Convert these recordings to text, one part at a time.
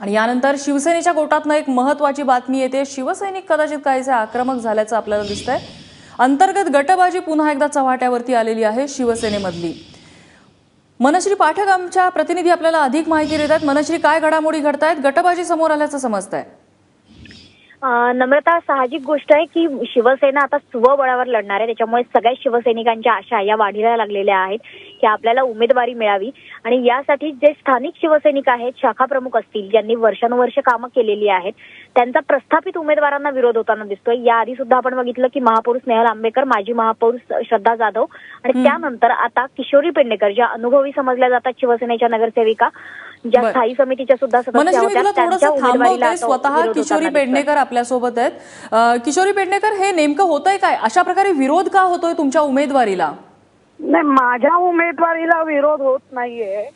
आणि यानंतर शिवसेनेच्या गोटातनं एक महत्वाची बातमी येते. शिवसैनिक कदाचित काहीसे आक्रमक झाल्याचं आपल्याला दिसतंय. अंतर्गत गटबाजी पुन्हा एकदा चव्हाट्यावरती आलेली आहे शिवसेनेमधली. मनश्री पाठक आमच्या प्रतिनिधी आपल्याला अधिक माहिती देतात मनश्री काय घडामोडी घडतायत? गटबाजी समोर आल्याचं समजतंय. अं, नम्रता साहजिक गोष्ट आहे की शिवसेना आता स्वबळावर लढणार आहे. त्याच्यामुळे सगळ्या शिवसैनिकांच्या आशा या वाढीला लागलेल्या आहेत. की आपल्याला उमेदवारी मिळावी. आणि यासाठी जे स्थानिक शिवसैनिक आहेत शाखा प्रमुख असतील ज्यांनी वर्षानुवर्ष कामं केलेली आहेत. त्यांचा प्रस्थापित उमेदवारांना विरोध होताना दिसतोय. याआधी सुद्धा आपण बघितलं की महापौर स्नेहल आंबेकर माजी महापौर श्रद्धा जाधव आणि त्यानंतर आता किशोरी पेडणेकर ज्या अनुभवी समजल्या जातात शिवसेनेच्या नगरसेविका ज्या. स्थायी समितीच्या सुद्धा सदस्य स्वतः किशोरी. पेडणेकर आपल्यासोबत आहेत. किशोरी पेडणेकर हे नेमकं होतंय काय? अशा प्रकारे विरोध का होतोय तुमच्या उमेदवारीला? नाही माझ्या उमेदवारीला विरोध होत नाहीये.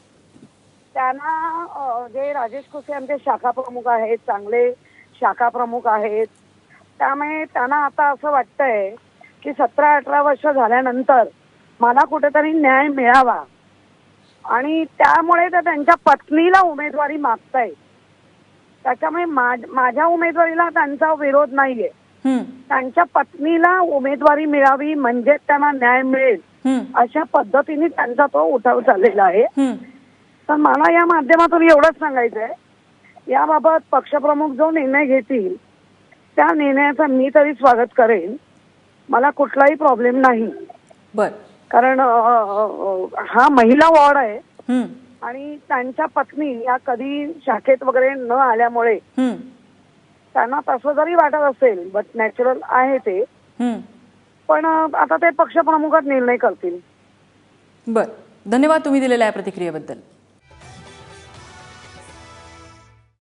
त्यांना जे राजेश कुसे आमचे शाखा प्रमुख आहेत चांगले शाखा प्रमुख आहेत त्यामुळे त्यांना आता असं वाटतंय की सतरा अठरा वर्ष झाल्यानंतर मला कुठेतरी न्याय मिळावा. आणि त्यामुळे ते त्यांच्या पत्नीला उमेदवारी मागतायत. त्याच्यामुळे मा- माझ्या उमेदवारीला त्यांचा विरोध नाहीये. त्यांच्या पत्नीला उमेदवारी मिळावी म्हणजे त्यांना न्याय मिळेल अशा पद्धतीने त्यांचा तो उठाव चाललेला आहे. तर मला या माध्यमातून एवढंच सांगायचं आहे याबाबत पक्षप्रमुख जो निर्णय घेतील त्या निर्णयाचं मी तरी स्वागत करेन. मला कुठलाही प्रॉब्लेम नाही. बर. कारण हा महिला वॉर्ड आहे. आणि त्यांच्या पत्नी या कधी शाखेत वगैरे न आल्यामुळे त्यांना तसं जरी वाटत असेल बट नॅचरल आहे ते. पण आता ते पक्षप्रमुखच निर्णय करतील. बर. धन्यवाद तुम्ही दिलेल्या या प्रतिक्रियेबद्दल.